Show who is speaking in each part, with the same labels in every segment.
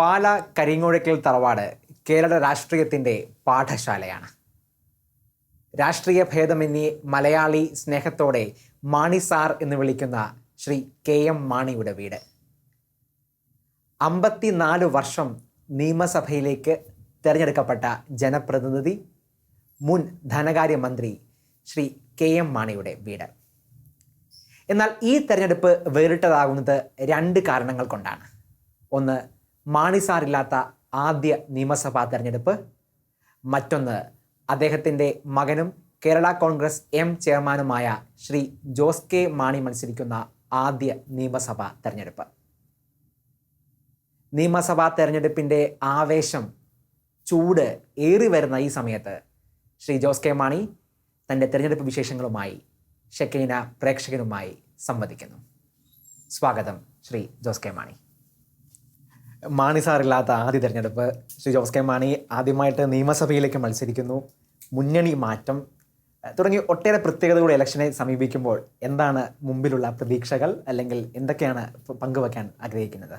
Speaker 1: പാല കരിങ്ങോഴക്കൽ തറവാട് കേരള രാഷ്ട്രീയത്തിന്റെ പാഠശാലയാണ്. രാഷ്ട്രീയ ഭേദമെന്നീ മലയാളി സ്നേഹത്തോടെ മാണി സാർ എന്ന് വിളിക്കുന്ന ശ്രീ കെ എം മാണിയുടെ വീട്. അമ്പത്തിനാല് വർഷം നിയമസഭയിലേക്ക് തിരഞ്ഞെടുക്കപ്പെട്ട ജനപ്രതിനിധി മുൻ ധനകാര്യമന്ത്രി ശ്രീ കെ എം മാണിയുടെ വീട്. എന്നാൽ ഈ തെരഞ്ഞെടുപ്പ് വേറിട്ടതാകുന്നത് രണ്ട് കാരണങ്ങൾ കൊണ്ടാണ്. ഒന്ന് മാണി സാറില്ലാത്ത ആദ്യ നിയമസഭാ തെരഞ്ഞെടുപ്പ്. മറ്റൊന്ന് അദ്ദേഹത്തിന്റെ മകനും കേരള കോൺഗ്രസ് എം ചെയർമാനുമായ ശ്രീ ജോസ് കെ മാണി മത്സരിക്കുന്ന ആദ്യ നിയമസഭാ തെരഞ്ഞെടുപ്പ്. നിയമസഭാ തെരഞ്ഞെടുപ്പിന്റെ ആവേശം ചൂട് ഏറി വരുന്ന ഈ സമയത്ത് ശ്രീ ജോസ് കെ മാണി തന്റെ തെരഞ്ഞെടുപ്പ് വിശേഷങ്ങളുമായി ഷെക്കൈന പ്രേക്ഷകരുമായി സംവദിക്കുന്നു. സ്വാഗതം ശ്രീ ജോസ് കെ മാണി. മാണി സാറില്ലാത്ത ആദ്യ തിരഞ്ഞെടുപ്പ്. ശ്രീ ജോസ് കെ മാണി ആദ്യമായിട്ട് നിയമസഭയിലേക്ക് മത്സരിക്കുന്നു. മുന്നണി മാറ്റം തുടങ്ങി ഒട്ടേറെ പ്രത്യേകതകളുടെ ഇലക്ഷനെ സമീപിക്കുമ്പോൾ എന്താണ് മുമ്പിലുള്ള പ്രതീക്ഷകൾ? അല്ലെങ്കിൽ എന്തൊക്കെയാണ് പങ്കുവെക്കാൻ ആഗ്രഹിക്കുന്നത്?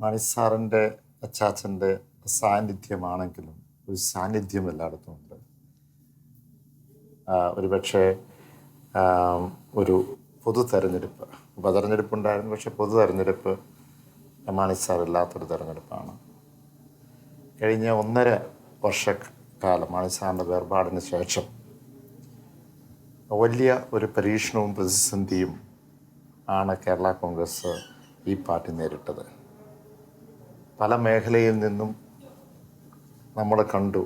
Speaker 2: മാണി സാറിന്റെ അച്ചാച്ചന്റെ സാന്നിധ്യമാണെങ്കിലും ഒരു സാന്നിധ്യം എല്ലായിടത്തും ഉണ്ട്. ഒരു പക്ഷേ ഒരു പൊതു തെരഞ്ഞെടുപ്പ് ഉപതെരഞ്ഞെടുപ്പ് ഉണ്ടായിരുന്നു പക്ഷേ പൊതു തെരഞ്ഞെടുപ്പ് മാണി സാർ ഇല്ലാത്തൊരു തെരഞ്ഞെടുപ്പാണ്. കഴിഞ്ഞ ഒന്നര വർഷക്കാലം മാണി സാറിന്റെ വേർപാടിന് ശേഷം വലിയ ഒരു പരീക്ഷണവും പ്രതിസന്ധിയും ആണ് കേരള കോൺഗ്രസ് ഈ പാർട്ടി നേരിട്ടത്. പല മേഖലയിൽ നിന്നും നമ്മൾ കണ്ടു.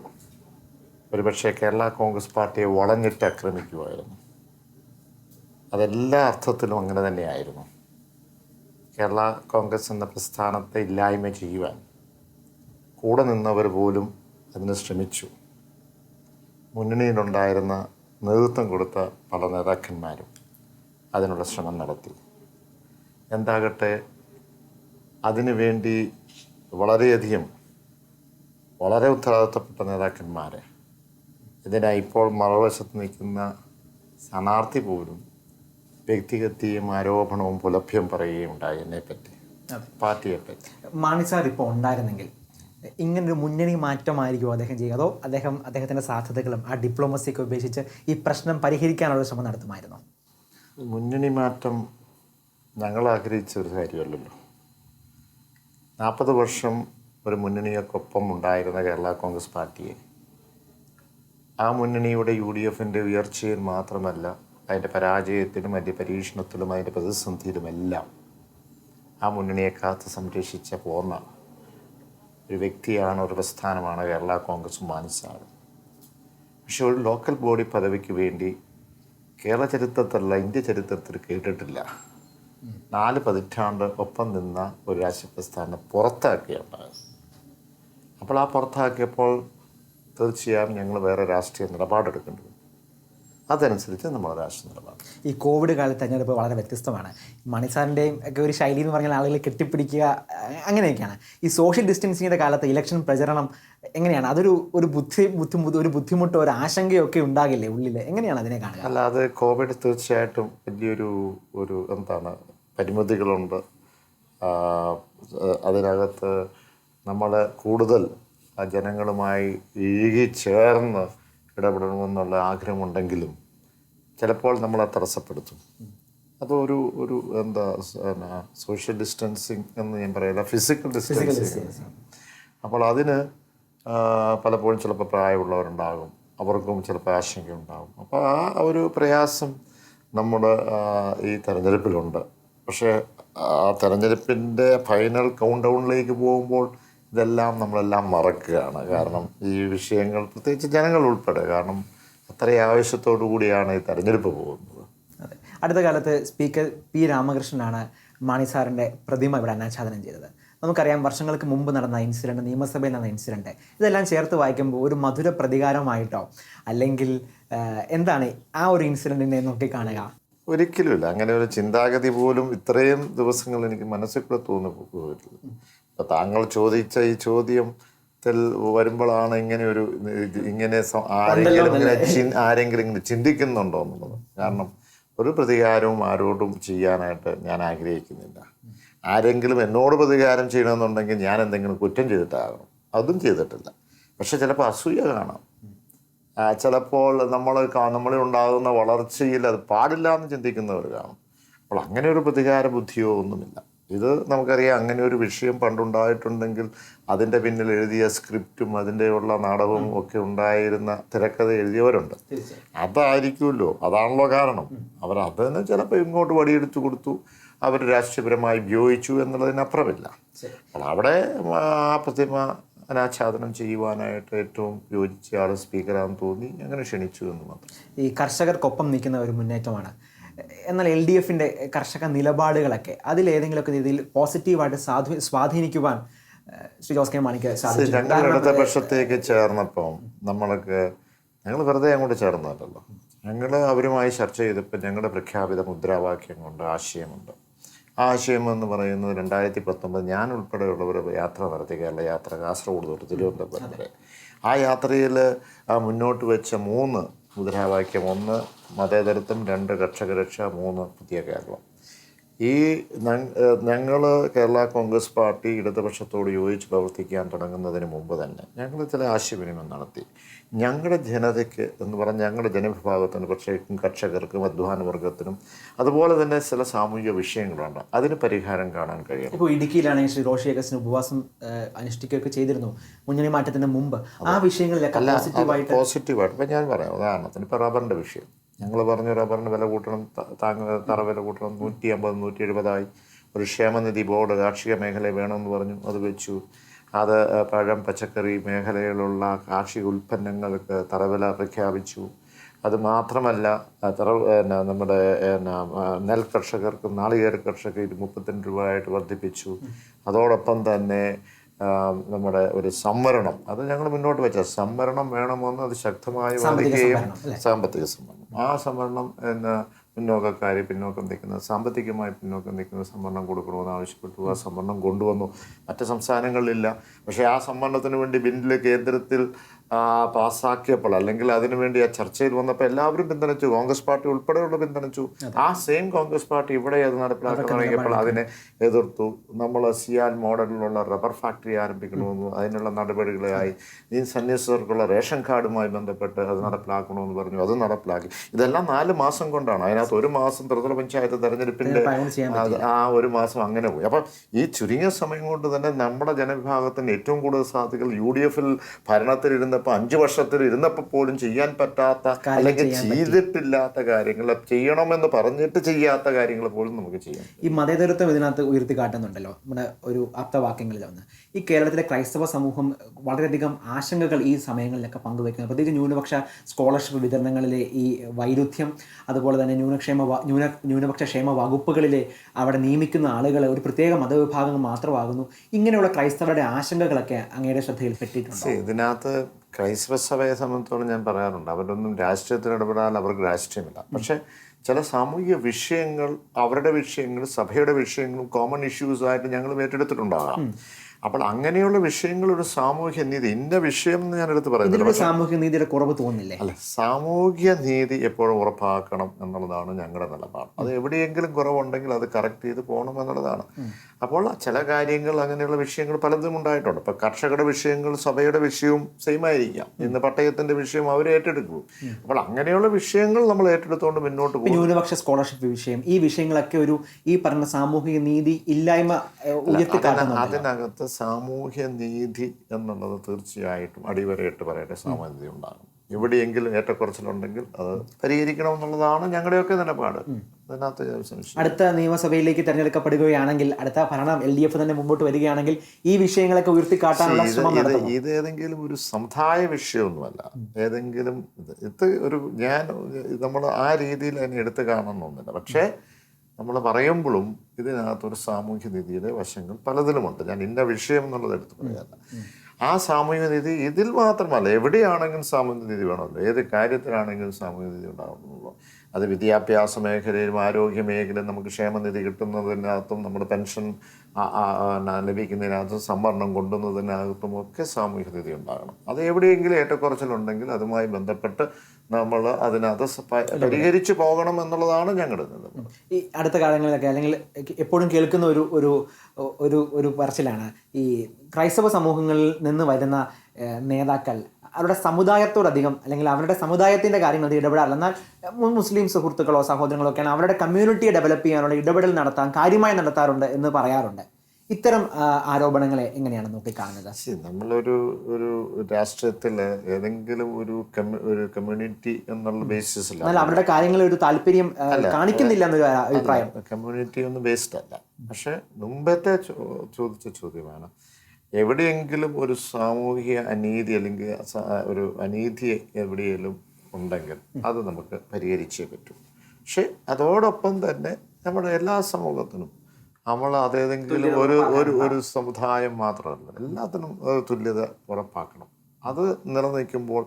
Speaker 2: ഒരുപക്ഷെ കേരള കോൺഗ്രസ് പാർട്ടിയെ വളഞ്ഞിട്ട് ആക്രമിക്കുമായിരുന്നു അതെല്ലാ അർത്ഥത്തിലും അങ്ങനെ തന്നെയായിരുന്നു. കേരള കോൺഗ്രസ് എന്ന പ്രസ്ഥാനത്തെ ഇല്ലായ്മ ചെയ്യുവാൻ കൂടെ നിന്നവർ പോലും അതിന് ശ്രമിച്ചു. മുന്നണിയിലുണ്ടായിരുന്ന നേതൃത്വം കൊടുത്ത പല നേതാക്കന്മാരും അതിനുള്ള ശ്രമം നടത്തി. എന്താകട്ടെ അതിനുവേണ്ടി വളരെയധികം വളരെ ഉത്തരവാദിത്തപ്പെട്ട നേതാക്കന്മാരെ ഇതിനായി ഇപ്പോൾ മറുവശത്ത് നിൽക്കുന്ന സ്ഥാനാർത്ഥി പോലും വ്യക്തിഗതയും ആരോപണവും പുലഭ്യം പറയുകയും ഉണ്ടായി എന്നെപ്പറ്റി പാർട്ടിയെപ്പറ്റി.
Speaker 1: മാണി സാർ ഇപ്പോൾ ഉണ്ടായിരുന്നെങ്കിൽ ഇങ്ങനെ ഒരു മുന്നണി മാറ്റമായിരിക്കുമോ അദ്ദേഹം ചെയ്യുക? അതോ അദ്ദേഹം അദ്ദേഹത്തിന്റെ സാധ്യതകളും ആ ഡിപ്ലോമസിയൊക്കെ ഉപേക്ഷിച്ച് ഈ പ്രശ്നം പരിഹരിക്കാനുള്ള ശ്രമം നടത്തുമായിരുന്നു?
Speaker 2: മുന്നണി മാറ്റം ഞങ്ങൾ ആഗ്രഹിച്ച ഒരു കാര്യമല്ലല്ലോ. നാൽപ്പത് വർഷം ഒരു മുന്നണിയൊക്കൊപ്പം ഉണ്ടായിരുന്ന കേരള കോൺഗ്രസ് പാർട്ടിയെ ആ മുന്നണിയുടെ യു ഡി എഫിന്റെ ഉയർച്ചയിൽ മാത്രമല്ല അതിന്റെ പരാജയത്തിലും അതിന്റെ പരീക്ഷണത്തിലും അതിന്റെ പ്രതിസന്ധിയിലുമെല്ലാം ആ മുന്നണിയെ കാത്ത് സംരക്ഷിച്ച പോന്ന ഒരു വ്യക്തിയാണ് ഒരു പ്രസ്ഥാനമാണ് കേരള കോൺഗ്രസ് മാനിച്ചാണ് പക്ഷേ ഒരു ലോക്കൽ ബോഡി പദവിക്ക് വേണ്ടി കേരള ചരിത്രത്തിലല്ല ഇന്ത്യ ചരിത്രത്തിൽ കേട്ടിട്ടില്ല. നാല് പതിറ്റാണ്ട് ഒപ്പം നിന്ന ഒരു രാഷ്ട്രീയ പ്രസ്ഥാനം പുറത്താക്കിയുണ്ടായത്. അപ്പോൾ ആ പുറത്താക്കിയപ്പോൾ തീർച്ചയായും ഞങ്ങൾ വേറെ രാഷ്ട്രീയ നിലപാടെടുക്കേണ്ടി അതനുസരിച്ച് നമ്മൾ രാഷ്ട്രീയ നിലപാട്
Speaker 1: ഈ കോവിഡ് കാലത്ത് തെരഞ്ഞെടുപ്പ് വളരെ വ്യത്യസ്തമാണ്. മണിസാറിന്റെയും ഒക്കെ ഒരു ശൈലി എന്ന് പറഞ്ഞാൽ ആളുകളെ കെട്ടിപ്പിടിക്കുക അങ്ങനെയൊക്കെയാണ്. ഈ സോഷ്യൽ ഡിസ്റ്റൻസിങ്ങിന്റെ കാലത്ത് ഇലക്ഷൻ പ്രചരണം എങ്ങനെയാണ്? അതൊരു ഒരു ബുദ്ധി ബുദ്ധിമുട്ട് ഒരു ബുദ്ധിമുട്ടോ ഒരു ആശങ്കയോ ഒക്കെ ഉണ്ടാകില്ലേ ഉള്ളിൽ എങ്ങനെയാണ് അതിനെ കാണുക?
Speaker 2: അല്ല അത് കോവിഡ് തീർച്ചയായിട്ടും വലിയൊരു ഒരു എന്താണ് പരിമിതികളുണ്ട്. അതിനകത്ത് നമ്മൾ കൂടുതൽ ജനങ്ങളുമായി ഇഴുകി ചേർന്ന് ഇടപെടണമെന്നുള്ള ആഗ്രഹമുണ്ടെങ്കിലും ചിലപ്പോൾ നമ്മളെ തടസ്സപ്പെടുത്തും. അതൊരു ഒരു എന്താ സോഷ്യൽ ഡിസ്റ്റൻസിങ് എന്ന് ഞാൻ പറയില്ല ഫിസിക്കൽ ഡിസ്റ്റൻസിങ് അപ്പോൾ അതിന് പലപ്പോഴും ചിലപ്പോൾ പ്രായമുള്ളവരുണ്ടാകും. അവർക്കും ചിലപ്പോൾ ആശങ്കയുണ്ടാകും. അപ്പോൾ ആ ഒരു പ്രയാസം നമ്മുടെ ഈ തെരഞ്ഞെടുപ്പിലുണ്ട്. പക്ഷേ ആ തെരഞ്ഞെടുപ്പിന്റെ ഫൈനൽ കൗണ്ട് ഡൗണിലേക്ക് പോകുമ്പോൾ ഇതെല്ലാം നമ്മളെല്ലാം മറക്കുകയാണ്. കാരണം ഈ വിഷയങ്ങൾ പ്രത്യേകിച്ച് ജനങ്ങൾ ഉൾപ്പെടെ. കാരണം അത്രയും ആവശ്യത്തോടു കൂടിയാണ് ഈ തെരഞ്ഞെടുപ്പ് പോകുന്നത്.
Speaker 1: അതെ. അടുത്ത കാലത്ത് സ്പീക്കർ പി രാമകൃഷ്ണനാണ് മാണി സാറിന്റെ പ്രതിമ ഇവിടെ അനാച്ഛാദനം ചെയ്തത്. നമുക്കറിയാം വർഷങ്ങൾക്ക് മുമ്പ് നടന്ന ഇൻസിഡന്റ് നിയമസഭയിൽ നടന്ന ഇൻസിഡന്റ് ഇതെല്ലാം ചേർത്ത് വായിക്കുമ്പോൾ ഒരു മധുര പ്രതികാരമായിട്ടോ അല്ലെങ്കിൽ എന്താണ് ആ ഒരു ഇൻസിഡന്റിനെ നോക്കിക്കാണുക
Speaker 2: ഒരിക്കലുമില്ല അങ്ങനെ ഒരു ചിന്താഗതി പോലും ഇത്രയും ദിവസങ്ങൾ എനിക്ക് മനസ്സിൽ കൂടെ തോന്നി ഇപ്പൊ താങ്കൾ ചോദിച്ച ഈ ചോദ്യത്തിൽ വരുമ്പോഴാണ് ഇങ്ങനെ ഒരു ഇങ്ങനെ ആരെങ്കിലും ഇങ്ങനെ ആരെങ്കിലും ഇങ്ങനെ ചിന്തിക്കുന്നുണ്ടോ എന്നുള്ളത്. കാരണം ഒരു പ്രതികാരവും ആരോടും ചെയ്യാനായിട്ട് ഞാൻ ആഗ്രഹിക്കുന്നില്ല. ആരെങ്കിലും എന്നോട് പ്രതികാരം ചെയ്യണമെന്നുണ്ടെങ്കിൽ ഞാൻ എന്തെങ്കിലും കുറ്റം ചെയ്തിട്ടാകണം. അതും ചെയ്തിട്ടില്ല. പക്ഷെ ചിലപ്പോൾ അസൂയ കാണാം. ചിലപ്പോൾ നമ്മൾ നമ്മളിൽ ഉണ്ടാകുന്ന വളർച്ചയിൽ അത് പാടില്ല എന്ന് ചിന്തിക്കുന്നവർ കാണും. അപ്പോൾ അങ്ങനെ ഒരു പ്രതികാര ബുദ്ധിയോ ഒന്നുമില്ല. ഇത് നമുക്കറിയാം അങ്ങനെ ഒരു വിഷയം പണ്ടുണ്ടായിട്ടുണ്ടെങ്കിൽ അതിന്റെ പിന്നിൽ എഴുതിയ സ്ക്രിപ്റ്റും അതിന്റെയുള്ള നാടകവും ഒക്കെ ഉണ്ടായിരുന്ന തിരക്കഥ എഴുതിയവരുണ്ട്. അതായിരിക്കുമല്ലോ. അതാണല്ലോ കാരണം. അവർ അതിന് ചിലപ്പോൾ ഇങ്ങോട്ട് വടിയെടുത്തു കൊടുത്തു. അവർ രാഷ്ട്രീയപരമായി ഉപയോഗിച്ചു എന്നുള്ളതിനപ്പുറമില്ല. അപ്പോൾ അവിടെ ആ പ്രതിമ അനാച്ഛാദനം ചെയ്യുവാനായിട്ട് ഏറ്റവും യോജിച്ച ആൾ സ്പീക്കറാന്ന് തോന്നി. അങ്ങനെ ക്ഷണിച്ചു എന്ന് മാത്രം.
Speaker 1: ഈ കർഷകർക്കൊപ്പം നിൽക്കുന്ന ഒരു മുന്നേറ്റമാണ്. എന്നാൽ എൽ ഡി എഫിന്റെ കർഷക നിലപാടുകളൊക്കെ അതിലേതെങ്കിലുമൊക്കെ രീതിയിൽ പോസിറ്റീവായിട്ട് സ്വാധീ സ്വാധീനിക്കുവാൻ ശ്രീ ജോസ് കെ മാണിക്ക് സാധിച്ചു
Speaker 2: ഞങ്ങൾ ഇടതുപക്ഷത്തേക്ക് ചേർന്നപ്പം നമ്മൾക്ക് ഞങ്ങൾ വെറുതെ അങ്ങോട്ട് ചേർന്നതല്ലോ ഞങ്ങൾ അവരുമായി ചർച്ച ചെയ്തപ്പോൾ ഞങ്ങളുടെ പ്രഖ്യാപിത മുദ്രാവാക്യം മുദ്രാവാക്യങ്ങളുണ്ട് ആശയമുണ്ട്. ആ ആശയം എന്ന് പറയുന്നത് രണ്ടായിരത്തി പത്തൊമ്പത് ഞാൻ ഉൾപ്പെടെയുള്ളവർ യാത്ര നടത്തി കേരള യാത്ര കാസർഗോഡ് തൊട്ട് തിരുവനന്തപുരം വരെ. ആ യാത്രയിൽ മുന്നോട്ട് വെച്ച മൂന്ന് മുദ്രാവാക്യം ഒന്ന് മതേതരത്വം രണ്ട് രക്ഷകരക്ഷ മൂന്ന് പുതിയ കേരളം. ഈ ഞങ്ങൾ കേരള കോൺഗ്രസ് പാർട്ടി ഇടതുപക്ഷത്തോട് യോജിച്ച് പ്രവർത്തിക്കാൻ തുടങ്ങുന്നതിന് മുമ്പ് തന്നെ ഞങ്ങൾ ചില ആശയവിനിമയം നടത്തി. ഞങ്ങളുടെ ജനതയ്ക്ക് എന്ന് പറഞ്ഞാൽ ഞങ്ങളുടെ ജനവിഭാഗത്തിന് കർഷകർക്കും കർഷകർക്കും അധ്വാന വർഗത്തിനും അതുപോലെ തന്നെ ചില സാമൂഹിക വിഷയങ്ങളുണ്ട്. അതിന് പരിഹാരം കാണാൻ കഴിയും
Speaker 1: ഇപ്പോൾ ഇടുക്കിയിലാണെങ്കിൽ ശ്രീ റോഷി അഗസ്റ്റിന് ഉപവാസം അനുഷ്ഠിക്കുകയൊക്കെ ചെയ്തിരുന്നു മുന്നണി മാറ്റത്തിന് മുമ്പ്. ആ വിഷയങ്ങളിലൊക്കെ പോസിറ്റീവായിട്ട്
Speaker 2: പോസിറ്റീവായിട്ട് ഇപ്പം ഞാൻ പറയാം. ഉദാഹരണത്തിന് ഇപ്പോൾ റബ്ബറിന്റെ വിഷയം. ഞങ്ങൾ പറഞ്ഞു റബ്ബറിന് വില കൂട്ടണം താങ്ങ തറ വില കൂട്ടണം നൂറ്റി അമ്പത് നൂറ്റി എഴുപതായി ഒരു ക്ഷേമനിധി ബോർഡ് കാർഷിക മേഖല വേണമെന്ന് പറഞ്ഞു അത് വെച്ചു. അത് പഴം പച്ചക്കറി മേഖലയിലുള്ള കാർഷിക ഉൽപ്പന്നങ്ങൾക്ക് തറവില പ്രഖ്യാപിച്ചു. അത് മാത്രമല്ല തറ നമ്മുടെ നെൽ കർഷകർക്ക് നാളികേര കർഷകർ മുപ്പത്തിരണ്ട് രൂപയായിട്ട് വർദ്ധിപ്പിച്ചു. അതോടൊപ്പം തന്നെ നമ്മുടെ ഒരു സംവരണം. അത് ഞങ്ങൾ മുന്നോട്ട് വെച്ച സംവരണം വേണമെന്ന് അത് ശക്തമായി വാദിക്കുകയും സാമ്പത്തിക സംവരണം. ആ സംവരണം എന്ന പിന്നോക്കക്കാർ പിന്നോക്കം നിൽക്കുന്ന സാമ്പത്തികമായി പിന്നോക്കം നിൽക്കുന്ന സംവരണം കൊടുക്കണമെന്ന് ആവശ്യപ്പെട്ടു. ആ സംവരണം കൊണ്ടുവന്നു. മറ്റ് സംസ്ഥാനങ്ങളിലില്ല. പക്ഷേ ആ സംവരണത്തിന് വേണ്ടി ബില്ല് കേന്ദ്രത്തിൽ പാസ്സാക്കിയപ്പോൾ അല്ലെങ്കിൽ അതിനുവേണ്ടി ആ ചർച്ചയിൽ വന്നപ്പോൾ എല്ലാവരും പിന്തുണച്ചു. കോൺഗ്രസ് പാർട്ടി ഉൾപ്പെടെയുള്ള പിന്തുണച്ചു. ആ സെയിം കോൺഗ്രസ് പാർട്ടി ഇവിടെ അത് നടപ്പിലാക്കാൻ തുടങ്ങിയപ്പോൾ അതിനെ എതിർത്തു. നമ്മൾ സിയാൽ മോഡലിലുള്ള റബ്ബർ ഫാക്ടറി ആരംഭിക്കണമെന്ന് അതിനുള്ള നടപടികളായി ഈ സന്യസ്തർക്കുള്ള റേഷൻ കാർഡുമായി ബന്ധപ്പെട്ട് അത് നടപ്പിലാക്കണമെന്ന് പറഞ്ഞു. അത് നടപ്പിലാക്കി. ഇതെല്ലാം നാല് മാസം കൊണ്ടാണ്. അതിനകത്ത് ഒരു മാസം ത്രിതല പഞ്ചായത്ത് അത് ആ ഒരു മാസം അങ്ങനെ പോയി. അപ്പം ഈ ചുരുങ്ങിയ സമയം കൊണ്ട് തന്നെ നമ്മുടെ ജനവിഭാഗത്തിന് ഏറ്റവും കൂടുതൽ സാധ്യതകൾ യു ഡി എഫിൽ ഭരണത്തിലിരുന്നപ്പോൾ അഞ്ച് വർഷത്തിൽ ഇരുന്നപ്പോൾ പോലും ചെയ്യാൻ പറ്റാത്ത അല്ലെങ്കിൽ ചെയ്തിട്ടില്ലാത്ത കാര്യങ്ങൾ ചെയ്യണമെന്ന് പറഞ്ഞിട്ട് ചെയ്യാത്ത കാര്യങ്ങൾ പോലും നമുക്ക് ചെയ്യാം
Speaker 1: ഈ മതേതരത്വം ഇതിനകത്ത് ഉയർത്തി കാട്ടുന്നുണ്ടല്ലോ. നമ്മുടെ ഒരു ആപ്തവാക്യങ്ങളിൽ ഒന്ന് ഈ കേരളത്തിലെ ക്രൈസ്തവ സമൂഹം വളരെയധികം ആശങ്കകൾ ഈ സമയങ്ങളിലൊക്കെ പങ്കുവയ്ക്കുന്നു. പ്രത്യേകിച്ച് ന്യൂനപക്ഷ സ്കോളർഷിപ്പ് വിതരണങ്ങളിലെ ഈ വൈരുദ്ധ്യം അതുപോലെ തന്നെ ന്യൂനക്ഷേമ ന്യൂന ന്യൂനപക്ഷ ക്ഷേമ വകുപ്പുകളിലെ അവിടെ നിയമിക്കുന്ന ആളുകൾ ഒരു പ്രത്യേക മതവിഭാഗങ്ങൾ മാത്രമാകുന്നു. ഇങ്ങനെയുള്ള ക്രൈസ്തവരുടെ ആശങ്കകളൊക്കെ അങ്ങയുടെ ശ്രദ്ധയിൽപ്പെട്ടിട്ടുണ്ട്
Speaker 2: ഇതിനകത്ത് ക്രൈസ്തവ സഭയെ സംബന്ധിച്ചോളം ഞാൻ പറയാറുണ്ട്. അവരൊന്നും രാഷ്ട്രീയത്തിൽ ഇടപെടാൻ അവർക്ക് രാഷ്ട്രീയമില്ല. പക്ഷേ ചില സാമൂഹിക വിഷയങ്ങൾ അവരുടെ വിഷയങ്ങൾ സഭയുടെ വിഷയങ്ങളും കോമൺ ഇഷ്യൂസ് ആയിട്ട് ഞങ്ങൾ ഏറ്റെടുത്തിട്ടുണ്ടാകാം. അപ്പോൾ അങ്ങനെയുള്ള വിഷയങ്ങൾ ഒരു സാമൂഹ്യ നീതി ഇന്ന വിഷയം എന്ന് ഞാൻ എടുത്ത്
Speaker 1: പറയുന്നത് സാമൂഹ്യ നീതിയുടെ കുറവ് തോന്നില്ലേ?
Speaker 2: അല്ല സാമൂഹ്യ നീതി എപ്പോഴും ഉറപ്പാക്കണം എന്നുള്ളതാണ് ഞങ്ങളുടെ നിലപാട്. അത് എവിടെയെങ്കിലും കുറവുണ്ടെങ്കിൽ അത് കറക്റ്റ് ചെയ്ത് പോകണം എന്നുള്ളതാണ്. അപ്പോൾ ചില കാര്യങ്ങൾ അങ്ങനെയുള്ള വിഷയങ്ങൾ പലതും ഉണ്ടായിട്ടുണ്ട്. ഇപ്പൊ കർഷകരുടെ വിഷയങ്ങൾ സഭയുടെ വിഷയവും സെയിം ആയിരിക്കാം. ഇന്ന് പട്ടയത്തിന്റെ വിഷയം അവർ ഏറ്റെടുക്കും. അപ്പോൾ അങ്ങനെയുള്ള വിഷയങ്ങൾ നമ്മൾ ഏറ്റെടുത്തുകൊണ്ട് മുന്നോട്ട് പോകും
Speaker 1: ന്യൂനപക്ഷ സ്കോളർഷിപ്പ് വിഷയം. ഈ വിഷയങ്ങളൊക്കെ ഒരു ഈ പറഞ്ഞ സാമൂഹിക നീതി ഇല്ലായ്മ
Speaker 2: അതിനകത്ത് സാമൂഹ്യ നീതി എന്നുള്ളത് തീർച്ചയായിട്ടും അടിവരയിട്ട് പറയേണ്ട സാമൂഹ്യ നീതി ഉണ്ടാകും. എവിടെയെങ്കിലും ഏറ്റക്കുറച്ചിലുണ്ടെങ്കിൽ അത് പരിഹരിക്കണം എന്നുള്ളതാണ് ഞങ്ങളുടെയൊക്കെ നിലപാട്. അതിനകത്ത്
Speaker 1: അടുത്ത നിയമസഭയിലേക്ക് തെരഞ്ഞെടുക്കപ്പെടുകയാണെങ്കിൽ അടുത്ത ഭരണം എൽ ഡി എഫ് തന്നെ മുമ്പോട്ട് വരികയാണെങ്കിൽ ഈ വിഷയങ്ങളൊക്കെ ഉയർത്തിക്കാട്ടാനുള്ള
Speaker 2: കാട്ടാനുള്ള
Speaker 1: ശ്രമം
Speaker 2: ഇത് ഏതെങ്കിലും ഒരു സമുദായ വിഷയമൊന്നുമല്ല. ഏതെങ്കിലും ഇത് ഒരു ഞാൻ നമ്മൾ ആ രീതിയിൽ അതിനെ എടുത്തു കാണണമെന്നൊന്നുമില്ല പക്ഷേ നമ്മൾ പറയുമ്പോഴും ഇതിനകത്തൊരു സാമൂഹ്യ നീതിയുടെ വശങ്ങൾ പലതിലുമുണ്ട്. ഞാൻ ഇന്ന വിഷയം എന്നുള്ളത് എടുത്ത് പറയാല്ല ആ സാമൂഹിക നീതി ഇതിൽ മാത്രമല്ല എവിടെയാണെങ്കിലും സാമൂഹിക നീതി വേണമല്ലോ. ഏത് കാര്യത്തിലാണെങ്കിലും സാമൂഹിക നീതി ഉണ്ടാകുന്നുള്ളൂ അത് വിദ്യാഭ്യാസ മേഖലയിലും ആരോഗ്യ മേഖലയിലും നമുക്ക് ക്ഷേമനിധി കിട്ടുന്നതിനകത്തും നമ്മുടെ പെൻഷൻ ലഭിക്കുന്നതിനകത്തും സംവരണം കൊണ്ടുവന്നതിനകത്തും ഒക്കെ സാമൂഹിക നീതി ഉണ്ടാകണം. അത് എവിടെയെങ്കിലും ഏറ്റക്കുറച്ചിലുണ്ടെങ്കിൽ അതുമായി ബന്ധപ്പെട്ട് നമ്മൾ അതിനകത്ത് പരിഹരിച്ചു പോകണം എന്നുള്ളതാണ് ഞങ്ങളുടെ
Speaker 1: ഈ അടുത്ത കാലങ്ങളിലൊക്കെ അല്ലെങ്കിൽ എപ്പോഴും കേൾക്കുന്ന ഒരു ഒരു ഒരു ഒരു പറച്ചിലാണ് ഈ ക്രൈസ്തവ സമൂഹങ്ങളിൽ നിന്ന് വരുന്ന നേതാക്കൾ അവരുടെ സമുദായത്തോടധികം അല്ലെങ്കിൽ അവരുടെ സമുദായത്തിന്റെ കാര്യങ്ങൾ ഇടപെടാറില്ല. എന്നാൽ മുസ്ലിം സുഹൃത്തുക്കളോ സഹോദരങ്ങളോ ഒക്കെയാണ് അവരുടെ കമ്മ്യൂണിറ്റിയെ ഡെവലപ്പ് ചെയ്യാനുള്ള ഇടപെടൽ നടത്താൻ കാര്യമായി നടത്താറുണ്ട് എന്ന് പറയാറുണ്ട്. ഇത്തരം ആരോപണങ്ങളെ എങ്ങനെയാണ് നോക്കിക്കാണുന്നത്?
Speaker 2: കാണുന്നത് നമ്മളൊരു ഒരു രാഷ്ട്രീയത്തിൽ ഏതെങ്കിലും ഒരു ഒരു കമ്മ്യൂണിറ്റി എന്നുള്ള
Speaker 1: ബേസിസിൽ അവരുടെ കാര്യങ്ങളിൽ ഒരു താല്പര്യം കാണിക്കുന്നില്ല എന്നൊരു അഭിപ്രായം.
Speaker 2: കമ്മ്യൂണിറ്റി ഒന്നും ബേസ്ഡ് അല്ല. പക്ഷെ മുമ്പത്തെ ചോദിച്ച ചോദ്യമാണ് എവിടെയെങ്കിലും ഒരു സാമൂഹിക അനീതി അല്ലെങ്കിൽ ഒരു അനീതി എവിടെയെങ്കിലും ഉണ്ടെങ്കിൽ അത് നമുക്ക് പരിഹരിച്ചേ പറ്റൂ. പക്ഷെ അതോടൊപ്പം തന്നെ നമ്മുടെ എല്ലാ സമൂഹത്തിനും നമ്മൾ അതേതെങ്കിലും ഒരു ഒരു ഒരു സമുദായം മാത്രമല്ല എല്ലാത്തിനും ഒരു തുല്യത ഉറപ്പാക്കണം. അത് നിലനിൽക്കുമ്പോൾ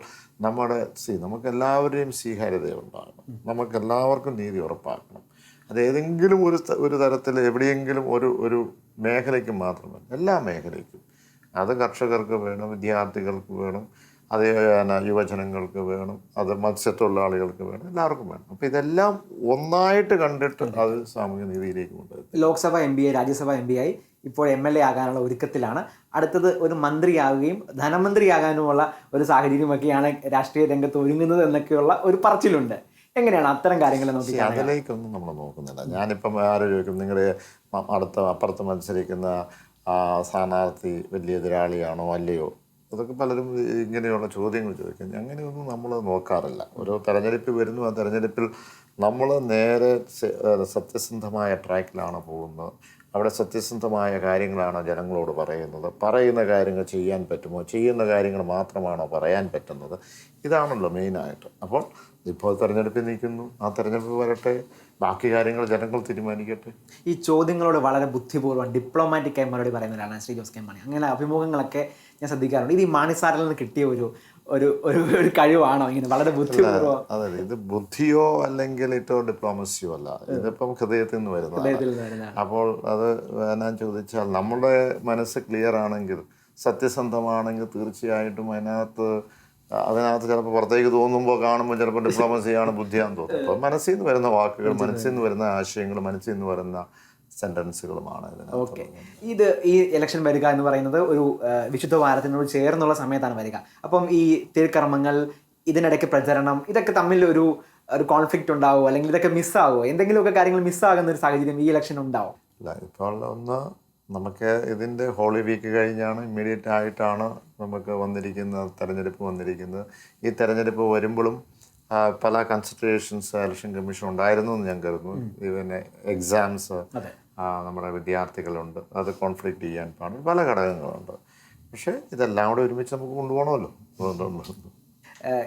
Speaker 2: നമ്മുടെ സി നമുക്ക് എല്ലാവരുടെയും സ്വീകാര്യത ഉണ്ടാകണം നമുക്ക് എല്ലാവർക്കും നീതി ഉറപ്പാക്കണം. അത് ഏതെങ്കിലും ഒരു ഒരു തരത്തിൽ എവിടെയെങ്കിലും ഒരു ഒരു മേഖലയ്ക്ക് മാത്രമല്ല എല്ലാ മേഖലയ്ക്കും. അത് കർഷകർക്ക് വേണം വിദ്യാർത്ഥികൾക്ക് വേണം അത് യുവജനങ്ങൾക്ക് വേണം അത് മത്സ്യത്തൊഴിലാളികൾക്ക് വേണം എല്ലാവർക്കും വേണം. അപ്പോൾ ഇതെല്ലാം ഒന്നായിട്ട് കണ്ടിട്ട് അത് സാമൂഹ്യ നീതിയിലേക്ക് കൊണ്ടുവരും
Speaker 1: ലോക്സഭ എം പി ഐ രാജ്യസഭ എം പി ആയി ഇപ്പോൾ എം എൽ എ ആകാനുള്ള ഒരുക്കത്തിലാണ്. അടുത്തത് ഒരു മന്ത്രിയാവുകയും ധനമന്ത്രിയാകാനുമുള്ള ഒരു സാഹചര്യമൊക്കെയാണ് രാഷ്ട്രീയ രംഗത്ത് ഒരുങ്ങുന്നത് എന്നൊക്കെയുള്ള ഒരു പറച്ചിലുണ്ട്. എങ്ങനെയാണ് അത്തരം കാര്യങ്ങൾ നോക്കി?
Speaker 2: അതിലേക്കൊന്നും നമ്മൾ നോക്കുന്നില്ല. ഞാനിപ്പം ആരോ ചോദിക്കും നിങ്ങളുടെ അടുത്ത അപ്പുറത്ത് മത്സരിക്കുന്ന സ്ഥാനാർത്ഥി വലിയ എതിരാളിയാണോ അല്ലയോ? ഇതൊക്കെ പലരും ഇങ്ങനെയുള്ള ചോദ്യങ്ങൾ ചോദിക്കും. അങ്ങനെയൊന്നും നമ്മൾ നോക്കാറില്ല. ഓരോ തെരഞ്ഞെടുപ്പ് വരുന്നു ആ തെരഞ്ഞെടുപ്പിൽ നമ്മൾ നേരെ സത്യസന്ധമായ ട്രാക്കിലാണ് പോകുന്നത്. അവിടെ സത്യസന്ധമായ കാര്യങ്ങളാണ് ജനങ്ങളോട് പറയുന്നത്. പറയുന്ന കാര്യങ്ങൾ ചെയ്യാൻ പറ്റുമോ? ചെയ്യുന്ന കാര്യങ്ങൾ മാത്രമാണോ പറയാൻ പറ്റുന്നത്? ഇതാണല്ലോ മെയിനായിട്ട്. അപ്പോൾ ഇപ്പോൾ തെരഞ്ഞെടുപ്പിൽ നിൽക്കുന്നു. ആ തെരഞ്ഞെടുപ്പ് വരട്ടെ. ബാക്കി കാര്യങ്ങൾ ജനങ്ങൾ തീരുമാനിക്കട്ടെ.
Speaker 1: ഈ ചോദ്യങ്ങളോട് വളരെ ബുദ്ധിപൂർവം ഡിപ്ലോമാറ്റിക് ആയി മറുപടി പറയുന്ന ഒരാളാണ് ശ്രീ ജോസ് കെ മാണി. അങ്ങനെ അഭിമുഖങ്ങളൊക്കെ ഞാൻ ശ്രദ്ധിക്കാറുണ്ട്. ഇത് ഈ മാണിസാരിൽ നിന്ന് കിട്ടിയ ഒരു ഒരു ഒരു ഒരു കഴിവാണോ ഇങ്ങനെ? വളരെ ബുദ്ധിപൂർവം.
Speaker 2: അതെ ഇത് ബുദ്ധിയോ അല്ലെങ്കിൽ ഇട്ടോ ഡിപ്ലോമസിയോ അല്ല. ഇതിപ്പം ഹൃദയത്തിൽ നിന്ന് വരുന്നതാണ്.
Speaker 1: ഇതിൽ നിന്ന് വരുന്ന
Speaker 2: അപ്പോൾ അത് ഞാൻ ചോദിച്ചാൽ നമ്മുടെ മനസ്സ് ക്ലിയർ ആണെങ്കിൽ സത്യസന്ധമാണെങ്കിൽ തീർച്ചയായിട്ടും അതിനകത്ത് അതിനകത്ത് ചിലപ്പോൾ പുറത്തേക്ക് തോന്നുമ്പോൾ കാണുമ്പോൾ ചിലപ്പോൾ ഡിപ്ലോമസിയാണ് ബുദ്ധിയാന്ന് തോന്നുന്നത് അപ്പോൾ മനസ്സിൽ നിന്ന് വരുന്ന വാക്കുകൾ മനസ്സിൽ നിന്ന് വരുന്ന ആശയങ്ങൾ മനസ്സിൽ നിന്ന് വരുന്ന സെന്റൻസുകളുമാണ് ഇതിനകത്ത്
Speaker 1: ഓക്കെ ഇത് ഈ ഇലക്ഷൻ വരിക എന്ന് പറയുന്നത് ഒരു വിശുദ്ധ വാരത്തിനോട് ചേർന്നുള്ള സമയത്താണ് വരിക. അപ്പം ഈ തിരുക്കർമ്മങ്ങൾ ഇതിനിടയ്ക്ക് പ്രചരണം ഇതൊക്കെ തമ്മിൽ ഒരു ഒരു കോൺഫ്ലിക്റ്റ് ഉണ്ടാവുമോ അല്ലെങ്കിൽ ഇതൊക്കെ മിസ്സാവുമോ എന്തെങ്കിലുമൊക്കെ കാര്യങ്ങൾ മിസ്സാകുന്ന ഒരു സാഹചര്യം ഈ ഇലക്ഷൻ ഉണ്ടാവും.
Speaker 2: അല്ല ഇപ്പോൾ ഒന്ന് നമുക്ക് ഇതിന്റെ ഹോളി വീക്ക് കഴിഞ്ഞാണ് ഇമ്മീഡിയറ്റ് ആയിട്ടാണ് നമുക്ക് വന്നിരിക്കുന്ന തെരഞ്ഞെടുപ്പ് വന്നിരിക്കുന്നത്. ഈ തെരഞ്ഞെടുപ്പ് വരുമ്പോഴും പല കൺസിഡറേഷൻസ് ഇലക്ഷൻ കമ്മീഷൻ ഉണ്ടായിരുന്നു എന്ന് ഞാൻ കരുതുന്നു. പിന്നെ എക്സാംസ്. നമ്മുടെ വിദ്യാർത്ഥികളുണ്ട്. അത് കോൺഫ്ലിക്റ്റ് ചെയ്യാൻ പാടില്ല. പല ഘടകങ്ങളുണ്ട്. പക്ഷേ ഇതെല്ലാം കൂടെ ഒരുമിച്ച് നമുക്ക് കൊണ്ടുപോകണമല്ലോ.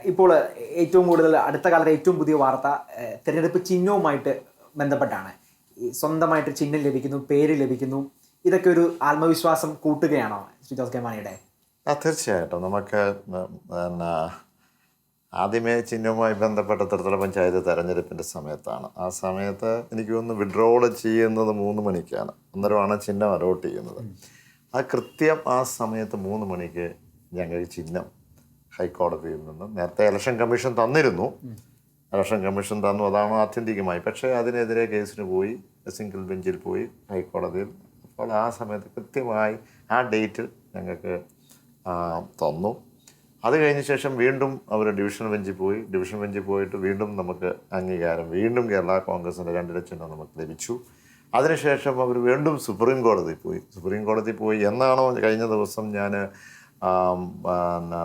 Speaker 1: ഇപ്പോൾ ഏറ്റവും കൂടുതൽ അടുത്ത കാലത്തെ ഏറ്റവും പുതിയ വാർത്ത തിരഞ്ഞെടുപ്പ് ചിഹ്നവുമായിട്ട് ബന്ധപ്പെട്ടാണ്. സ്വന്തമായിട്ട് ചിഹ്നം ലഭിക്കുന്നു പേര് ലഭിക്കുന്നു. ഇതൊക്കെ ഒരു ആത്മവിശ്വാസം കൂട്ടുകയാണോ ശ്രീ ജോസ് കെ മാണിയുടെ?
Speaker 2: തീർച്ചയായിട്ടും. നമുക്ക് പിന്നെ ആദ്യമേ ചിഹ്നവുമായി ബന്ധപ്പെട്ട ത്രിതല പഞ്ചായത്ത് തെരഞ്ഞെടുപ്പിന്റെ സമയത്താണ്. ആ സമയത്ത് എനിക്ക് ഒന്ന് വിഡ്രോൾ ചെയ്യുന്നത് മൂന്ന് മണിക്കാണ്. അന്നേരമാണ് ചിഹ്നം അലോട്ട് ചെയ്യുന്നത്. ആ കൃത്യം ആ സമയത്ത് മൂന്ന് മണിക്ക് ഞങ്ങൾ ചിഹ്നം ഹൈക്കോടതിയിൽ നിന്ന് നേരത്തെ ഇലക്ഷൻ കമ്മീഷൻ തന്നിരുന്നു. ഇലക്ഷൻ കമ്മീഷൻ തന്നു. അതാണ് ആത്യന്തികമായി. പക്ഷേ അതിനെതിരെ കേസിന് പോയി സിംഗിൾ ബെഞ്ചിൽ പോയി ഹൈക്കോടതിയിൽ. അപ്പോൾ ആ സമയത്ത് കൃത്യമായി ആ ഡേറ്റ് ഞങ്ങൾക്ക് തന്നു. അത് കഴിഞ്ഞ ശേഷം വീണ്ടും അവർ ഡിവിഷൻ ബെഞ്ചിൽ പോയി. ഡിവിഷൻ ബെഞ്ചിൽ പോയിട്ട് വീണ്ടും നമുക്ക് അംഗീകാരം. വീണ്ടും കേരള കോൺഗ്രസിന്റെ രണ്ടില ചിഹ്നം നമുക്ക് ലഭിച്ചു. അതിനുശേഷം അവർ വീണ്ടും സുപ്രീം കോടതി പോയി. സുപ്രീം കോടതി പോയി എന്നാണോ കഴിഞ്ഞ ദിവസം ഞാൻ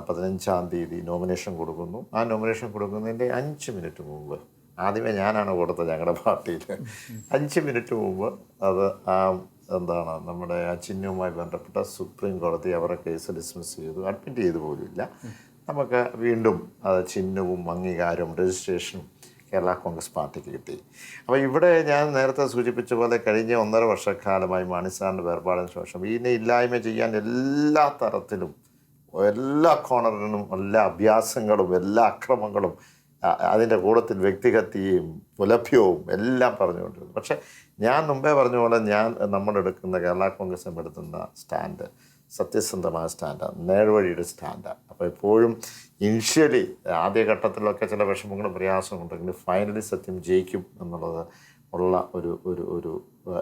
Speaker 2: പതിനഞ്ചാം തീയതി നോമിനേഷൻ കൊടുക്കുന്നു. ആ നോമിനേഷൻ കൊടുക്കുന്നതിന്റെ അഞ്ച് മിനിറ്റ് മുമ്പ് ആദ്യമേ ഞാനാണ് കൊടുത്തത് ഞങ്ങളുടെ പാർട്ടിയിൽ അഞ്ച് മിനിറ്റ് മുമ്പ് അത് എന്താണ് നമ്മുടെ ആ ചിഹ്നവുമായി ബന്ധപ്പെട്ട സുപ്രീം കോടതി അവരുടെ കേസ് ഡിസ്മിസ് ചെയ്തു അഡ്മിറ്റ് ചെയ്തു പോലുമില്ല. നമുക്ക് വീണ്ടും അത് ചിഹ്നവും അംഗീകാരവും രജിസ്ട്രേഷനും കേരള കോൺഗ്രസ് പാർട്ടിക്ക് കിട്ടി. അപ്പോൾ ഇവിടെ ഞാൻ നേരത്തെ സൂചിപ്പിച്ച പോലെ കഴിഞ്ഞ ഒന്നര വർഷക്കാലമായി മാണിസാറിന്റെ വേർപാടിന് ശേഷം ഇതിനെ ഇല്ലായ്മ ചെയ്യാൻ എല്ലാ തരത്തിലും എല്ലാ കോണറിനും എല്ലാ അഭ്യാസങ്ങളും എല്ലാ അക്രമങ്ങളും അതിന്റെ കൂടത്തിൽ വ്യക്തിഹത്യയും പുലഭ്യവും എല്ലാം പറഞ്ഞുകൊണ്ടിരുന്നു. പക്ഷേ ഞാൻ മുമ്പേ പറഞ്ഞ പോലെ ഞാൻ നമ്മളെടുക്കുന്ന കേരള കോൺഗ്രസ് എടുത്തുന്ന സ്റ്റാൻഡ് സത്യസന്ധമായ സ്റ്റാൻഡാണ് നേഴ്വഴിയുടെ സ്റ്റാൻഡാണ് അപ്പോൾ എപ്പോഴും ഇനിഷ്യലി ആദ്യഘട്ടത്തിലൊക്കെ ചില വിഷമങ്ങളും പ്രയാസമുണ്ടെങ്കിലും ഫൈനലി സത്യം ജയിക്കും എന്നുള്ളത് ഉള്ള ഒരു ഒരു ഒരു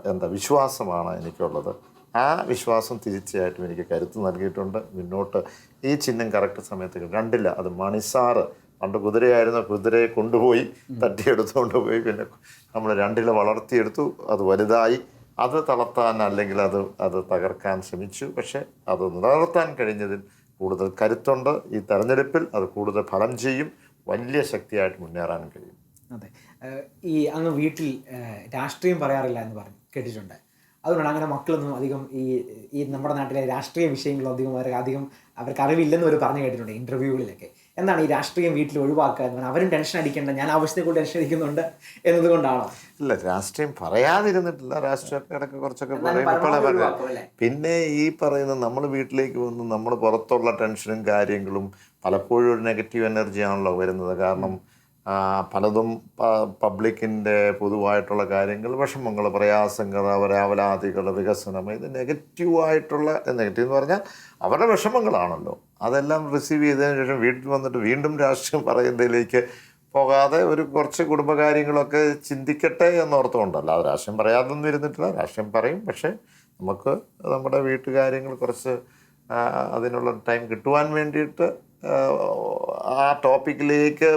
Speaker 2: എന്താ വിശ്വാസമാണ് എനിക്കുള്ളത്. ആ വിശ്വാസം തീർച്ചയായിട്ടും എനിക്ക് കരുത്ത് നൽകിയിട്ടുണ്ട്. മുന്നോട്ട് ഈ ചിഹ്നം കറക്റ്റ് സമയത്ത് കണ്ടില്ല. അത് മണിസാറ് പണ്ട് കുതിരയായിരുന്ന കുതിരയെ കൊണ്ടുപോയി തട്ടിയെടുത്തുകൊണ്ട് പോയി. പിന്നെ നമ്മൾ രണ്ടില വളർത്തിയെടുത്തു. അത് വലുതായി. അത് തളർത്താൻ അല്ലെങ്കിൽ അത് അത് തകർക്കാൻ ശ്രമിച്ചു. പക്ഷേ അത് നിലനിർത്താൻ കഴിഞ്ഞതിൽ കൂടുതൽ കരുത്തുണ്ട്. ഈ തെരഞ്ഞെടുപ്പിൽ അത് കൂടുതൽ ഫലം ചെയ്യും. വലിയ ശക്തിയായിട്ട് മുന്നേറാൻ കഴിയും.
Speaker 1: അതെ. ഈ അങ്ങ് വീട്ടിൽ രാഷ്ട്രീയം പറയാറില്ല എന്ന് പറഞ്ഞു കേട്ടിട്ടുണ്ട്. അതുകൊണ്ടാണ് അങ്ങനെ മക്കളൊന്നും അധികം ഈ ഈ നമ്മുടെ നാട്ടിലെ രാഷ്ട്രീയ വിഷയങ്ങളൊന്നും അധികം അവർക്ക് അധികം അവർക്ക് അറിവില്ലെന്ന് അവർ പറഞ്ഞു കേട്ടിട്ടുണ്ട് ഇന്റർവ്യൂകളിലൊക്കെ എന്താണ് ഈ രാഷ്ട്രീയം വീട്ടിൽ ഒഴിവാക്കുക എന്ന് പറഞ്ഞാൽ അവരും ടെൻഷൻ അടിക്കേണ്ട ഞാൻ ആവശ്യത്തെ കൂടി ടെൻഷൻ അടിക്കുന്നുണ്ട് എന്നതുകൊണ്ടാണോ?
Speaker 2: ഇല്ല രാഷ്ട്രീയം പറയാതിരുന്നിട്ടില്ല രാഷ്ട്രീയമൊക്കെ ഇടയ്ക്ക് കുറച്ചൊക്കെ പറയും? പിന്നെ ഈ പറയുന്ന നമ്മൾ വീട്ടിലേക്ക് വന്ന് നമ്മൾ പുറത്തുള്ള ടെൻഷനും കാര്യങ്ങളും പലപ്പോഴും ഒരു നെഗറ്റീവ് എനർജി ആണല്ലോ വരുന്നത്. കാരണം പലതും പബ്ലിക്കിന്റെ പൊതുവായിട്ടുള്ള കാര്യങ്ങൾ വിഷമങ്ങൾ പ്രയാസങ്ങൾ അവരാവലാതികൾ വികസനം ഇത് നെഗറ്റീവായിട്ടുള്ള നെഗറ്റീവ് എന്ന് പറഞ്ഞാൽ അവരുടെ വിഷമങ്ങളാണല്ലോ. അതെല്ലാം റിസീവ് ചെയ്തതിന് ശേഷം വീട്ടിൽ വന്നിട്ട് വീണ്ടും രാഷ്ട്രീയം പറയുന്നതിലേക്ക് പോകാതെ ഒരു കുറച്ച് കുടുംബകാര്യങ്ങളൊക്കെ ചിന്തിക്കട്ടെ എന്നോർത്തുകൊണ്ടല്ല. അത് രാഷ്ട്രീയം പറയാതൊന്നും ഇരുന്നിട്ടില്ല. രാഷ്ട്രീയം പറയും. പക്ഷേ നമുക്ക് നമ്മുടെ വീട്ടുകാര്യങ്ങൾ കുറച്ച് അതിനുള്ള ടൈം കിട്ടുവാൻ വേണ്ടിയിട്ട് ആ, ടോപ്പിക്കിലേക്ക്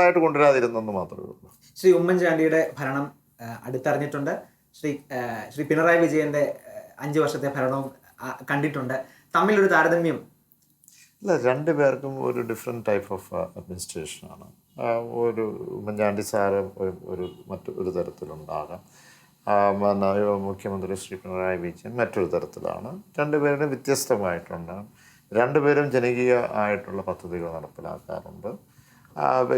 Speaker 2: ആയിട്ട് കൊണ്ടുവരാതിരുന്നെന്ന് മാത്രമേ ഉള്ളൂ.
Speaker 1: ശ്രീ ഉമ്മൻചാണ്ടിയുടെ ഭരണം അടുത്തറിഞ്ഞിട്ടുണ്ട്. ശ്രീ ശ്രീ പിണറായി വിജയന്റെ അഞ്ച് വർഷത്തെ ഭരണവും കണ്ടിട്ടുണ്ട്. തമ്മിലൊരു താരതമ്യം.
Speaker 2: ഇല്ല രണ്ടുപേർക്കും ഒരു ഡിഫറെന്റ് ടൈപ്പ് ഓഫ് അഡ്മിനിസ്ട്രേഷനാണ് ഒരു ഉമ്മൻചാണ്ടി സാറ് ഒരു ഒരു മറ്റു ഒരു തരത്തിലുണ്ടാകാം. മുഖ്യമന്ത്രി ശ്രീ പിണറായി വിജയൻ മറ്റൊരു തരത്തിലാണ്. രണ്ടുപേരും വ്യത്യസ്തമായിട്ടുണ്ടാകും രണ്ടുപേരും ജനകീയ ആയിട്ടുള്ള പദ്ധതികൾ നടപ്പിലാക്കാറുണ്ട്.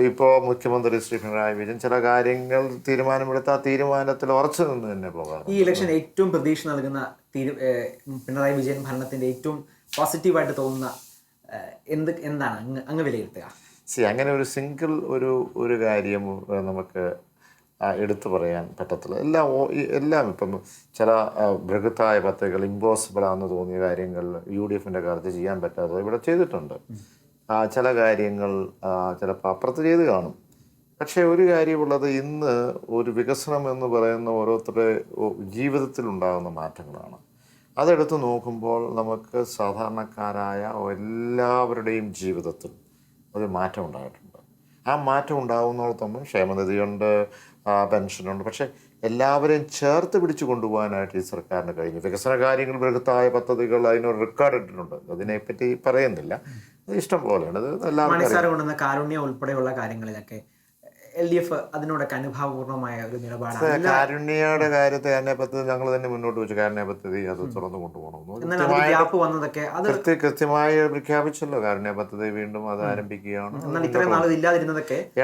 Speaker 2: ഇപ്പോൾ മുഖ്യമന്ത്രി ശ്രീ പിണറായി വിജയൻ ചില കാര്യങ്ങൾ തീരുമാനമെടുത്ത ആ തീരുമാനത്തിൽ ഉറച്ചു നിന്ന് തന്നെ പോകാം
Speaker 1: ഈ ഇലക്ഷൻ ഏറ്റവും പ്രതീക്ഷ നൽകുന്ന പിണറായി വിജയൻ ഭരണത്തിന്റെ ഏറ്റവും പോസിറ്റീവായിട്ട് തോന്നുന്ന എന്ത് എന്താണ് അങ്ങ് അങ്ങ് വിലയിരുത്തുക?
Speaker 2: സി അങ്ങനെ ഒരു സിംഗിൾ ഒരു ഒരു കാര്യം നമുക്ക് എടുത്തു പറയാൻ പറ്റത്തില്ല എല്ലാം എല്ലാം ഇപ്പം ചില ബൃഹത്തായ പദ്ധതികൾ ഇമ്പോസിബിൾ ആണെന്ന് തോന്നിയ കാര്യങ്ങൾ യു ഡി എഫിന്റെ കാലത്ത് ചെയ്യാൻ പറ്റാത്തത് ഇവിടെ ചെയ്തിട്ടുണ്ട്. ചില കാര്യങ്ങൾ ചിലപ്പോൾ അപ്പുറത്ത് ചെയ്ത് കാണും. പക്ഷേ ഒരു കാര്യമുള്ളത് ഇന്ന് ഒരു വികസനം എന്ന് പറയുന്ന ഓരോരുത്തരുടെ ജീവിതത്തിലുണ്ടാകുന്ന മാറ്റങ്ങളാണ്. അതെടുത്ത് നോക്കുമ്പോൾ നമുക്ക് സാധാരണക്കാരായ എല്ലാവരുടെയും ജീവിതത്തിൽ ഒരു മാറ്റം ഉണ്ടായിട്ടുണ്ട്. ആ മാറ്റം ഉണ്ടാകുന്നിടത്തോളം ക്ഷേമനിധിയുണ്ട് പെൻഷനുണ്ട്. പക്ഷേ എല്ലാവരെയും ചേർത്ത് പിടിച്ചു കൊണ്ടുപോകാനായിട്ട് ഈ സർക്കാരിന് കഴിഞ്ഞു. വികസന കാര്യങ്ങൾ ബൃഹത്തായ പദ്ധതികൾ അതിനൊരു റെക്കോർഡ് ഇട്ടിട്ടുണ്ട്. അതിനെപ്പറ്റി പറയുന്നില്ല. ഇഷ്ടം പോലെയാണ്. അത് എല്ലാവർക്കും
Speaker 1: കാരുണ്യ ഉൾപ്പെടെയുള്ള കാര്യങ്ങളിലൊക്കെ എൽ ഡി എഫ് അതിനോടൊക്കെ അനുഭാവപൂർണമായ ഒരു നിലപാടാണ്.
Speaker 2: കാരുണ്യയുടെ കാര്യത്തെ കാരുണ്യ പദ്ധതി ഞങ്ങൾ തന്നെ മുന്നോട്ട് വെച്ചു. കാരുണ്യ പദ്ധതി അത് തുറന്നു കൊണ്ടുപോകണമെന്ന്.
Speaker 1: അത്
Speaker 2: കൃത്യമായി പ്രഖ്യാപിച്ചല്ലോ കാരുണ്യ പദ്ധതി വീണ്ടും അത് ആരംഭിക്കുകയാണ്.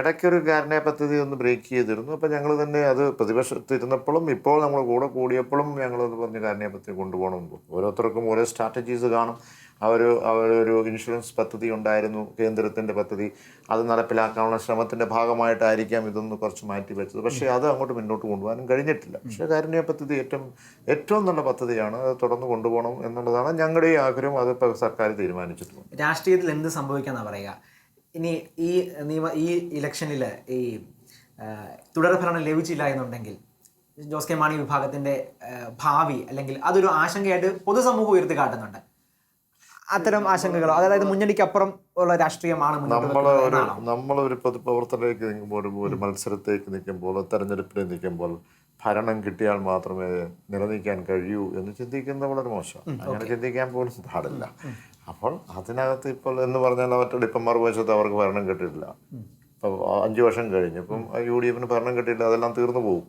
Speaker 2: ഇടയ്ക്കൊരു കാരുണ്യ പദ്ധതി ഒന്ന് ബ്രേക്ക് ചെയ്തിരുന്നു. അപ്പൊ ഞങ്ങൾ തന്നെ അത് പ്രതിപക്ഷത്തിരുന്നപ്പോഴും ഇപ്പോൾ നമ്മൾ കൂടെ കൂടിയപ്പോഴും ഞങ്ങൾ പറഞ്ഞ് കാരുണ്യ പദ്ധതി കൊണ്ടുപോകണം. എന്ന് ഓരോരുത്തർക്കും ഓരോ സ്ട്രാറ്റജീസ് കാണും. അവർ അവരൊരു ഇൻഷുറൻസ് പദ്ധതി ഉണ്ടായിരുന്നു കേന്ദ്രത്തിന്റെ പദ്ധതി. അത് നടപ്പിലാക്കാനുള്ള ശ്രമത്തിന്റെ ഭാഗമായിട്ടായിരിക്കാം ഇതൊന്ന് കുറച്ച് മാറ്റി വെച്ചത്. പക്ഷേ അത് അങ്ങോട്ട് മുന്നോട്ട് കൊണ്ടുപോകാനും കഴിഞ്ഞിട്ടില്ല. പക്ഷേ കാരുണ്യ പദ്ധതി ഏറ്റവും ഏറ്റവും നല്ല പദ്ധതിയാണ്. അത് തുടർന്ന് കൊണ്ടുപോകണം എന്നുള്ളതാണ് ഞങ്ങളുടെ ഈ ആഗ്രഹം. അത് സർക്കാർ തീരുമാനിച്ചിട്ടുണ്ട്.
Speaker 1: രാഷ്ട്രീയത്തിൽ എന്ത് സംഭവിക്കാന്നാണ് പറയുക? ഇനി ഈ നിയമ ഈ ഇലക്ഷനിൽ ഈ തുടർഭരണം ലഭിച്ചില്ല എന്നുണ്ടെങ്കിൽ ജോസ് കെ മാണി വിഭാഗത്തിന്റെ ഭാവി അല്ലെങ്കിൽ അതൊരു ആശങ്കയായിട്ട് പൊതുസമൂഹം ഉയർത്തി കാട്ടുന്നുണ്ട്. അത്തരം ആശങ്കകളോ അതായത് മുന്നണിക്കപ്പുറം ഉള്ള രാഷ്ട്രീയമാണ്
Speaker 2: നമ്മൾ ഒരു
Speaker 1: നമ്മൾ
Speaker 2: നമ്മളൊരു പൊതുപ്രവർത്തനത്തിലേക്ക് നിൽക്കുമ്പോൾ ഒരു- ഒരു മത്സരത്തേക്ക് നിൽക്കുമ്പോൾ തെരഞ്ഞെടുപ്പിൽ നിൽക്കുമ്പോൾ ഭരണം കിട്ടിയാൽ മാത്രമേ നിലനിൽക്കാൻ കഴിയൂ എന്ന് ചിന്തിക്കുന്നത് വളരെ മോശം. അങ്ങനെ ചിന്തിക്കാൻ പോലും പാടില്ല. അപ്പോൾ അതിനകത്ത് ഇപ്പോൾ എന്ന് പറഞ്ഞാൽ അവരുടെ ഇപ്പം മറുവശത്ത് അവർക്ക് ഭരണം കിട്ടിയിട്ടില്ല. ഇപ്പം അഞ്ചു വർഷം കഴിഞ്ഞ് ഇപ്പം യു ഡി എഫിന് ഭരണം കിട്ടിയില്ല അതെല്ലാം തീർന്നു പോകും.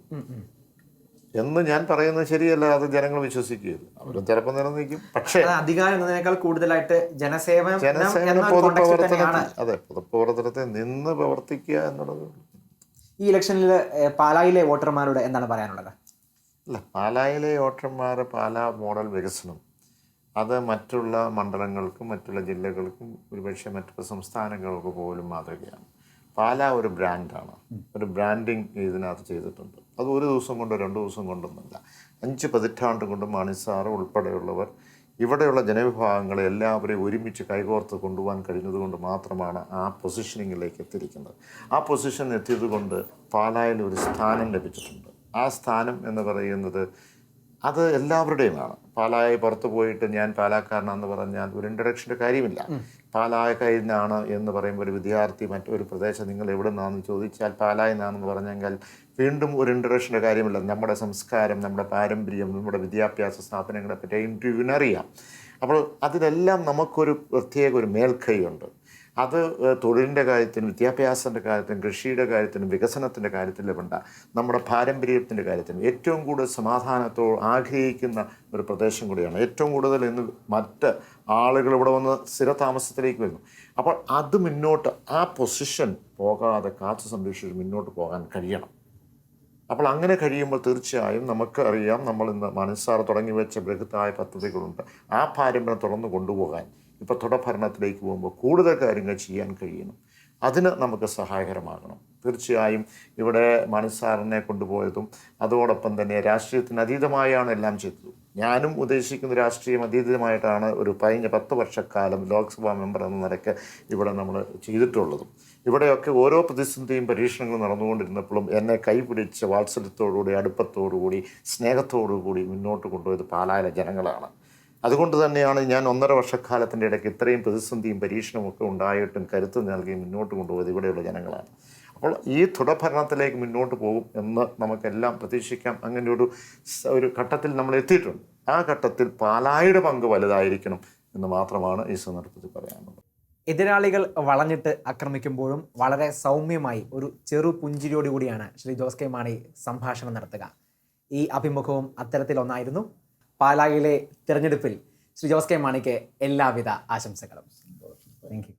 Speaker 2: എന്ന് ഞാൻ പറയുന്നത് ശരിയല്ല അത് ജനങ്ങൾ വിശ്വസിക്കുകയില്ല. അവരും ചിലപ്പോൾ നിലനിൽക്കും. പക്ഷേ
Speaker 1: അധികാരം എന്നതിനേക്കാൾ കൂടുതലായിട്ട് ജനസേവനം
Speaker 2: ജനസേവന പൊതുപ്രവർത്തനത്തിൽ അതെ പൊതുപ്രവർത്തനത്തിൽ നിന്ന് പ്രവർത്തിക്കുക എന്നുള്ളത്.
Speaker 1: ഈ ഇലക്ഷനിൽ പാലായിലെ വോട്ടർമാരോട് എന്താണ് പറയാനുള്ളത്?
Speaker 2: അല്ല പാലായിലെ വോട്ടർമാർ പാലാ മോഡൽ വികസനം. അത് മറ്റുള്ള മണ്ഡലങ്ങൾക്കും മറ്റുള്ള ജില്ലകൾക്കും ഒരുപക്ഷെ മറ്റുള്ള സംസ്ഥാനങ്ങൾക്ക് പോലും മാതൃകയാണ്. പാല ഒരു ബ്രാൻഡാണ്. ഒരു ബ്രാൻഡിങ് ഇതിനകത്ത് ചെയ്തിട്ടുണ്ട്. അത് ഒരു ദിവസം കൊണ്ടോ രണ്ട് ദിവസം കൊണ്ടൊന്നുമില്ല. അഞ്ച് പതിറ്റാണ്ട് കൊണ്ട് മണിസാറ് ഉൾപ്പെടെയുള്ളവർ ഇവിടെയുള്ള ജനവിഭാഗങ്ങളെ എല്ലാവരെയും ഒരുമിച്ച് കൈകോർത്ത് കൊണ്ടുപോകാൻ കഴിഞ്ഞതുകൊണ്ട് മാത്രമാണ് ആ പൊസിഷനിങ്ങിലേക്ക് എത്തിയിരിക്കുന്നത്. ആ പൊസിഷൻ എത്തിയതുകൊണ്ട് പാലായിൽ ഒരു സ്ഥാനം ലഭിച്ചിട്ടുണ്ട്. ആ സ്ഥാനം എന്ന് പറയുന്നത് അത് എല്ലാവരുടെയുമാണ്. പാലായി പുറത്ത് പോയിട്ട് ഞാൻ പാലാക്കാരനാണെന്ന് പറഞ്ഞാൽ ഒരു ഇൻട്രഡക്ഷന്റെ കാര്യമില്ല. പാലായക്കാരനാണ് എന്ന് പറയുമ്പോൾ ഒരു വിദ്യാർത്ഥി മറ്റൊരു പ്രദേശം നിങ്ങൾ എവിടെ നിന്നാണെന്ന് ചോദിച്ചാൽ പാലായിൽ നിന്നാണെന്ന് പറഞ്ഞെങ്കിൽ വീണ്ടും ഒരു ഇൻട്രഡക്ഷന്റെ കാര്യമില്ല. നമ്മുടെ സംസ്കാരം നമ്മുടെ പാരമ്പര്യം നമ്മുടെ വിദ്യാഭ്യാസ സ്ഥാപനങ്ങളെ പറ്റി ഇൻട്രവ്യൂവിനറിയാം അപ്പോൾ അതിലെല്ലാം നമുക്കൊരു പ്രത്യേക ഒരു മേൽക്കൈയുണ്ട്. അത് തൊഴിലിന്റെ കാര്യത്തിനും വിദ്യാഭ്യാസത്തിന്റെ കാര്യത്തിനും കൃഷിയുടെ കാര്യത്തിനും വികസനത്തിന്റെ കാര്യത്തിലും വേണ്ട നമ്മുടെ പാരമ്പര്യത്തിന്റെ കാര്യത്തിനും ഏറ്റവും കൂടുതൽ സമാധാനത്തോ ആഗ്രഹിക്കുന്ന ഒരു പ്രദേശം കൂടിയാണ്. ഏറ്റവും കൂടുതൽ ഇന്ന് മറ്റ് ആളുകൾ ഇവിടെ വന്ന് സ്ഥിരതാമസത്തിലേക്ക് വരുന്നു. അപ്പോൾ അത് മുന്നോട്ട് ആ പൊസിഷൻ പോകാതെ കാത്തു സംരക്ഷിച്ച് മുന്നോട്ട് പോകാൻ കഴിയണം. അപ്പോൾ അങ്ങനെ കഴിയുമ്പോൾ തീർച്ചയായും നമുക്ക് അറിയാം നമ്മൾ ഇന്ന് മനസ്സാർ തുടങ്ങി വെച്ച ബൃഹത്തായ പദ്ധതികളുണ്ട്. ആ പാരമ്പര്യം തുടർന്ന് കൊണ്ടുപോകാൻ ഇപ്പോൾ തുടർഭരണത്തിലേക്ക് പോകുമ്പോൾ കൂടുതൽ കാര്യങ്ങൾ ചെയ്യാൻ കഴിയണം. അതിന് നമുക്ക് സഹായകരമാകണം. തീർച്ചയായും ഇവിടെ മനസ്സാറിനെ കൊണ്ടുപോയതും അതോടൊപ്പം തന്നെ രാഷ്ട്രീയത്തിന് അതീതമായാണ് എല്ലാം ചെയ്തത്. ഞാനും ഉദ്ദേശിക്കുന്ന രാഷ്ട്രീയം അതീതമായിട്ടാണ് ഒരു കഴിഞ്ഞ പത്ത് വർഷക്കാലം ലോക്സഭാ മെമ്പർ എന്ന നിലയ്ക്ക് ഇവിടെ നമ്മൾ ചെയ്തിട്ടുള്ളതും. ഇവിടെയൊക്കെ ഓരോ പ്രതിസന്ധിയും പരീക്ഷണങ്ങളും നടന്നുകൊണ്ടിരുന്നപ്പോഴും എന്നെ കൈപിടിച്ച് വാത്സല്യത്തോടുകൂടി അടുപ്പത്തോടുകൂടി സ്നേഹത്തോടുകൂടി മുന്നോട്ട് കൊണ്ടുപോയത് പാലായിലെ ജനങ്ങളാണ്. അതുകൊണ്ട് തന്നെയാണ് ഞാൻ ഒന്നര വർഷക്കാലത്തിന്റെ ഇടയ്ക്ക് ഇത്രയും പ്രതിസന്ധിയും പരീക്ഷണവും ഒക്കെ ഉണ്ടായിട്ടും കരുത്ത് നൽകി മുന്നോട്ട് കൊണ്ടുപോയത് ഇവിടെയുള്ള ജനങ്ങളാണ്. അപ്പോൾ ഈ തുടർഭരണത്തിലേക്ക് മുന്നോട്ട് പോകും എന്ന് നമുക്കെല്ലാം പ്രതീക്ഷിക്കാം. അങ്ങനെ ഒരു ഒരു ഘട്ടത്തിൽ നമ്മൾ എത്തിയിട്ടുണ്ട്. ആ ഘട്ടത്തിൽ പാലായുടെ പങ്ക് വലുതായിരിക്കണം എന്ന് മാത്രമാണ് ഈ സന്ദർഭത്തിൽ പറയാനുള്ളത്.
Speaker 1: എതിരാളികൾ വളഞ്ഞിട്ട് ആക്രമിക്കുമ്പോഴും വളരെ സൗമ്യമായി ഒരു ചെറു പുഞ്ചിരിയോടുകൂടിയാണ് ശ്രീ ജോസ് കെ മാണി സംഭാഷണം നടത്തുക. ഈ അഭിമുഖവും അത്തരത്തിലൊന്നായിരുന്നു പാലായിലെ തിരഞ്ഞെടുപ്പിൽ ശ്രീ ജോസ് കെ മാണിക്ക് എല്ലാവിധ ആശംസകളും. താങ്ക്